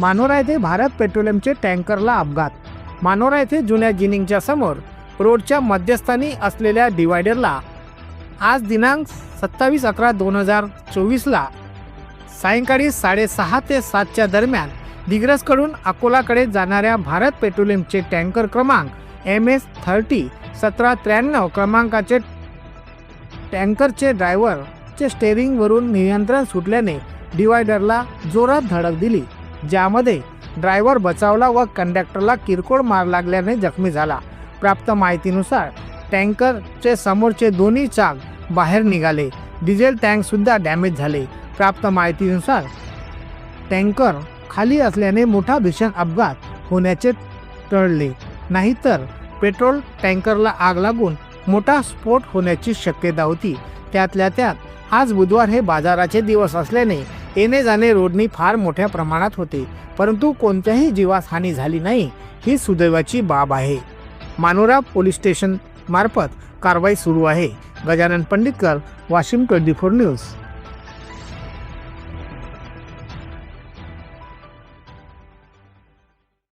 मानोरा येथे भारत पेट्रोलियमचे टँकरला अपघात. मानोरा येथे जुन्या जिनिंगच्या समोर रोडच्या मध्यस्थानी असलेल्या डिवायडरला आज दिनांक सत्तावीस अकरा दोन हजार चोवीसला सायंकाळी साडेसहा ते सातच्या दरम्यान दिग्रसकडून अकोलाकडे जाणाऱ्या भारत पेट्रोलियमचे टँकर क्रमांक एम एस थर्टी सतरा त्र्याण्णव क्रमांकाचे टँकरचे ड्रायव्हरचे स्टेअरिंगवरून नियंत्रण सुटल्याने डिवायडरला जोरात धडक दिली. ज्यामध्ये ड्रायव्हर बचावला व कंडक्टरला किरकोळ मार लागल्याने जखमी झाला. प्राप्त माहितीनुसार टँकरचे समोरचे दोन्ही चाक बाहेर निघाले. डिझेल टँकसुद्धा डॅमेज झाले. प्राप्त माहितीनुसार टँकर खाली असल्याने मोठा भीषण अपघात होण्याचे टळले. नाहीतर पेट्रोल टँकरला आग लागून मोठा स्फोट होण्याची शक्यता होती. त्यातल्या त्यात आज बुधवार हे बाजाराचे दिवस असल्याने येणे जाणे रोडनी फार मोठ्या प्रमाणात होते परंतु कोणत्याही जीवास हानी झाली नाही ही सुदैवाची बाब आहे. मानोरा पोलीस स्टेशन मार्फत कारवाई सुरू आहे. Gajanan Panditkar Washim twenty four news.